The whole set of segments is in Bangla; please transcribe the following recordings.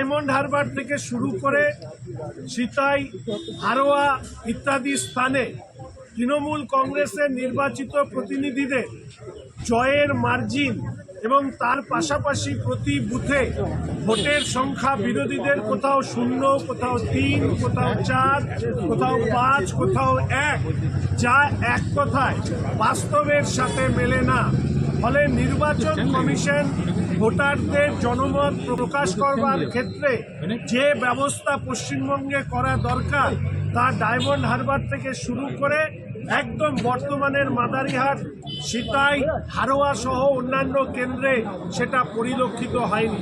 ডায়মন্ড হারবার থেকে শুরু করে সিতাই, হারোয়া ইত্যাদি স্থানে তৃণমূল কংগ্রেসের নির্বাচিত প্রতিনিধিদের জয়ের মার্জিন এবং তার পাশাপাশি প্রতি বুথে ভোটের সংখ্যা বিরোধীদের কোথাও শূন্য, কোথাও তিন, কোথাও চার, কোথাও পাঁচ, কোথাও এক, যা এক কথায় বাস্তবের সাথে মেলে না। ফলে নির্বাচন কমিশন ভোটারদের জনমত প্রকাশ করবার ক্ষেত্রে যে ব্যবস্থা পশ্চিমবঙ্গে করা দরকার তা ডায়মন্ড হারবার থেকে শুরু করে একদম বর্তমানের মাদারিহাট সিতাই হারোয়া সহ অন্যান্য কেন্দ্রে সেটা পরিলক্ষিত হয়নি।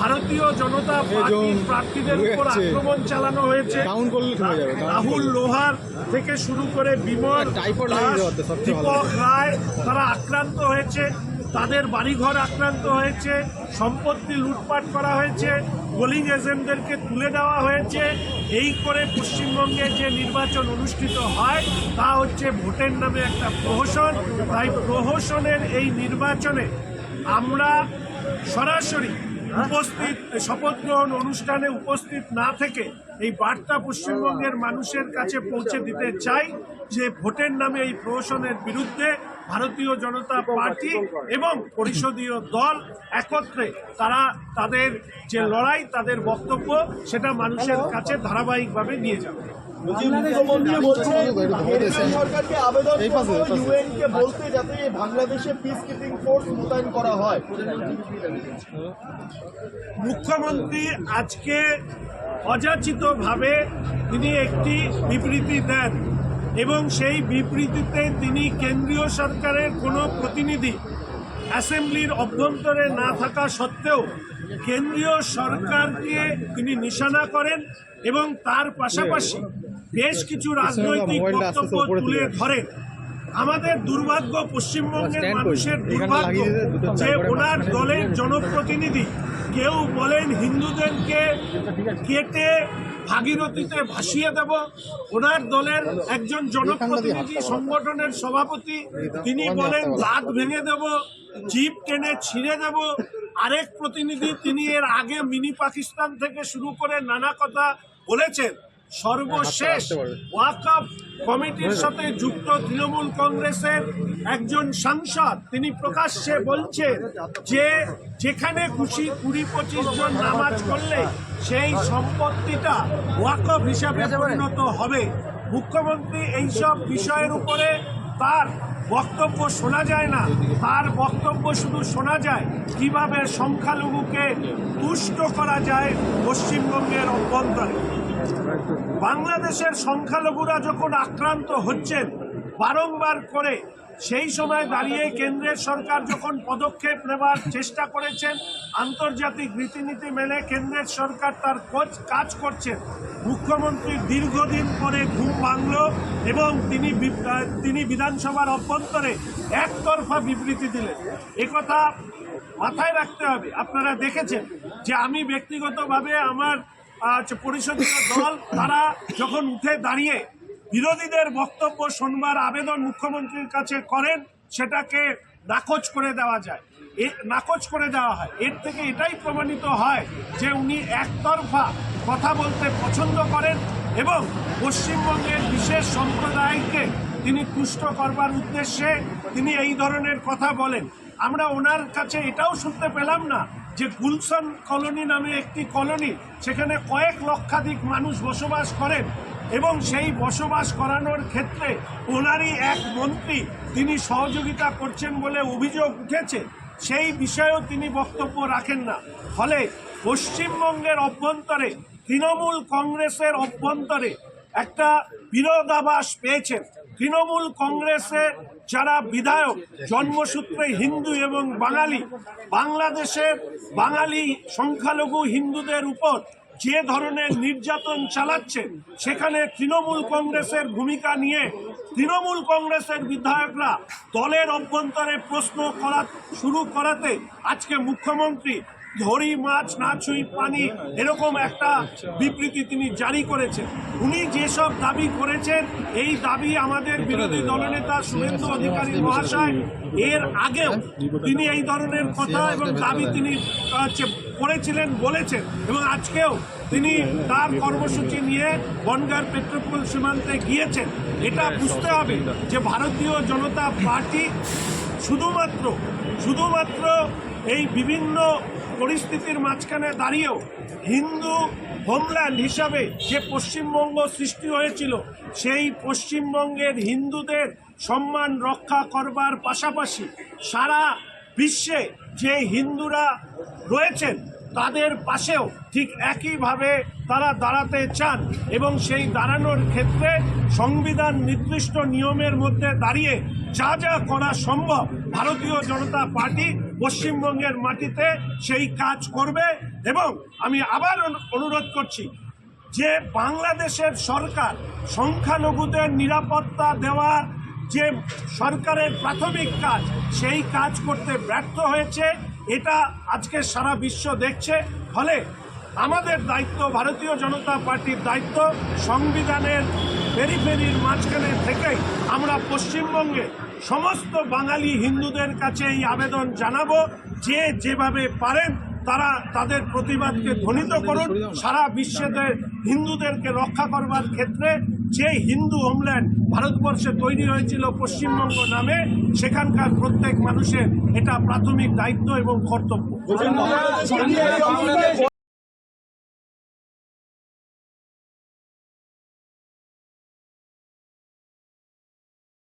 ভারতীয় জনতা পার্টির প্রার্থীদের উপর আক্রমণ চালানো হয়েছে। রাহুল লোহার থেকে শুরু করে বিমল। দীপক রায় তারা আক্রান্ত হয়েছে। তাদের বাড়িঘর আক্রান্ত হয়েছে, সম্পত্তি লুটপাট করা হয়েছে পোলিং এজেন্টদেরকে তুলে দেওয়া হয়েছে। এই করে পশ্চিমবঙ্গে যে নির্বাচন অনুষ্ঠিত হয়, তা হচ্ছে ভোটের নামে একটা প্রহসন। তাই প্রহসনের এই নির্বাচনে আমরা সরাসরি উপস্থিত, শপথ গ্রহণ অনুষ্ঠানে উপস্থিত না থেকে এই বার্তা পশ্চিমবঙ্গের মানুষের কাছে পৌঁছে দিতে চাই যে ভোটের নামে এই প্রহসনের বিরুদ্ধে ভারতীয় জনতা পার্টি এবং পরিষদীয় দল একত্রে তারা তাদের যে লড়াই তাদের বক্তব্য সেটা মানুষের কাছে ধারাবাহিকভাবে নিয়ে যাবে। সরকারকে আবেদন বলতে যাতে বাংলাদেশে পিস কিপিং ফোর্স মোতায়েন করা হয়। মুখ্যমন্ত্রী আজকে অযাচিতভাবে তিনি একটি বিবৃতি দেন। এবং সেই বিবৃতিতে তিনি কেন্দ্রীয় সরকারের কোনো প্রতিনিধি অ্যাসেম্বলির অভ্যন্তরে না থাকা সত্ত্বেও কেন্দ্রীয় সরকারকে তিনি নিশানা করেন এবং তার পাশাপাশি বেশ কিছু রাজনৈতিক বক্তব্য তুলে। ধরেন। আমাদের দুর্ভাগ্য পশ্চিমবঙ্গের মানুষের দুর্ভাগ্য যে ওনার দলের জনপ্রতিনিধি কেউ বলেন হিন্দুদেরকে কেটে ভাগীরথীতে ভাসিয়ে দেব। ওনার দলের একজন জনপ্রতিনিধি সংগঠনের সভাপতি, তিনি বলেন, দাঁত ভেঙে দেব জিপ টেনে ছিঁড়ে দেব। আরেক প্রতিনিধি, তিনি এর আগে মিনি পাকিস্তান থেকে শুরু করে নানা কথা বলেছেন। সর্বশেষ ওয়াকফ কমিটির সাথে যুক্ত তৃণমূল কংগ্রেসের একজন সাংসদ তিনি প্রকাশ্যে বলছেন যে যেখানে খুশি কুড়ি পঁচিশ জন নামাজ করলে সেই সম্পত্তিটা ওয়াকফ হিসাবে পরিণত হবে। মুখ্যমন্ত্রী এইসব বিষয়ের উপরে তার বক্তব্য শোনা যায় না। তার বক্তব্য শুধু শোনা যায় কীভাবে সংখ্যালঘুকে তুষ্ট করা যায় পশ্চিমবঙ্গের অভ্যন্তরে। বাংলাদেশের সংখ্যালঘুরা যখন আক্রান্ত হচ্ছেন বারংবার করে, সেই সময় দাঁড়িয়ে কেন্দ্রের সরকার যখন পদক্ষেপ নেবার চেষ্টা করেছেন, আন্তর্জাতিক রীতিনীতি মেনে কেন্দ্রের সরকার তার কোচ- কাজ করছেন। মুখ্যমন্ত্রী দীর্ঘদিন পরে ঘুম ভাঙল এবং তিনি তিনি বিধানসভার অভ্যন্তরে একতরফা বিবৃতি দিলেন। একথা মাথায় রাখতে হবে। আপনারা দেখেছেন যে আমি ব্যক্তিগতভাবে আমার পরিষদীয় দল তারা যখন উঠে দাঁড়িয়ে বিরোধীদের বক্তব্য শোনবার আবেদন মুখ্যমন্ত্রীর কাছে করেন, সেটাকে নাকচ করে দেওয়া যায়। নাকচ করে দেওয়া হয়। এর থেকে এটাই প্রমাণিত হয় যে উনি একতরফা কথা বলতে পছন্দ করেন এবং পশ্চিমবঙ্গের বিশেষ সম্প্রদায়কে তিনি তুষ্ট করবার উদ্দেশ্যে তিনি এই ধরনের কথা বলেন। আমরা ওনার কাছে এটাও শুনতে পেলাম না যে গুলশন কলোনি নামে একটি কলোনি, সেখানে কয়েক লক্ষাধিক মানুষ বসবাস করেন এবং সেই বসবাস করানোর ক্ষেত্রে ওনারই এক মন্ত্রী তিনি সহযোগিতা করছেন বলে অভিযোগ উঠেছে। সেই বিষয়েও তিনি বক্তব্য রাখেন না। ফলে পশ্চিমবঙ্গের অভ্যন্তরে, তৃণমূল কংগ্রেসের অভ্যন্তরে একটা বিরোধাবাস পেয়েছেন। তৃণমূল কংগ্রেসে যারা বিধায়ক, জন্মসূত্রে হিন্দু এবং বাঙালি, বাংলাদেশের বাঙালি সংখ্যালঘু হিন্দুদের উপর যে ধরনের নির্যাতন চালাচ্ছে, সেখানে তৃণমূল কংগ্রেসের ভূমিকা নিয়ে তৃণমূল কংগ্রেসের বিধায়করা দলের অভ্যন্তরে প্রশ্ন করা শুরু করাতে আজকে মুখ্যমন্ত্রী ধরি মাছ না ছুঁই পানি এরকম একটা বিবৃতি তিনি জারি করেছেন। উনি যেসব দাবি করেছেন, এই দাবি আমাদের বিরোধী দলনেতা শুভেন্দু অধিকারী মহাশয় এর আগেও তিনি এই ধরনের কথা এবং দাবি তিনি করেছিলেন, বলেছেন। এবং আজকেও তিনি তার কর্মসূচি নিয়ে বনগার পেট্রোপোল সীমান্তে গিয়েছেন। এটা বুঝতে হবে যে ভারতীয় জনতা পার্টি শুধুমাত্র শুধুমাত্র এই বিভিন্ন পরিস্থিতির মাঝখানে দাঁড়িয়েও হিন্দু হোমল্যান্ড হিসাবে যে পশ্চিমবঙ্গ সৃষ্টি হয়েছিল, সেই পশ্চিমবঙ্গের হিন্দুদের সম্মান রক্ষা করবার পাশাপাশি সারা বিশ্বে যে হিন্দুরা রয়েছেন, তাদের পাশেও ঠিক একইভাবে তারা দাঁড়াতে চান এবং সেই দাঁড়ানোর ক্ষেত্রে সংবিধান নির্দিষ্ট নিয়মের মধ্যে দাঁড়িয়ে যা যা করা সম্ভব ভারতীয় জনতা পার্টি পশ্চিমবঙ্গের মাটিতে সেই কাজ করবে এবং আমি আবার অনুরোধ করছি যে বাংলাদেশের সরকার সংখ্যালঘুদের নিরাপত্তা দেওয়ার যে সরকারের প্রাথমিক কাজ, সেই কাজ করতে ব্যর্থ হয়েছে, এটা আজকে সারা বিশ্ব দেখছে। ফলে আমাদের দায়িত্ব, ভারতীয় জনতা পার্টির দায়িত্ব, সংবিধানের পেরিফেরির মাঝখানে থেকেই আমরা পশ্চিমবঙ্গে সমস্ত বাঙালি হিন্দুদের কাছে এই আবেদন জানাব। যে যেভাবে পারেন, তারা তাদের প্রতিবাদকে ধ্বনিত করুন। সারা বিশ্বের হিন্দুদেরকে রক্ষা করবার ক্ষেত্রে যে হিন্দু হোমল্যান্ড ভারতবর্ষে তৈরি হয়েছিল পশ্চিমবঙ্গ নামে, সেখানকার প্রত্যেক মানুষের এটা প্রাথমিক দায়িত্ব এবং কর্তব্য।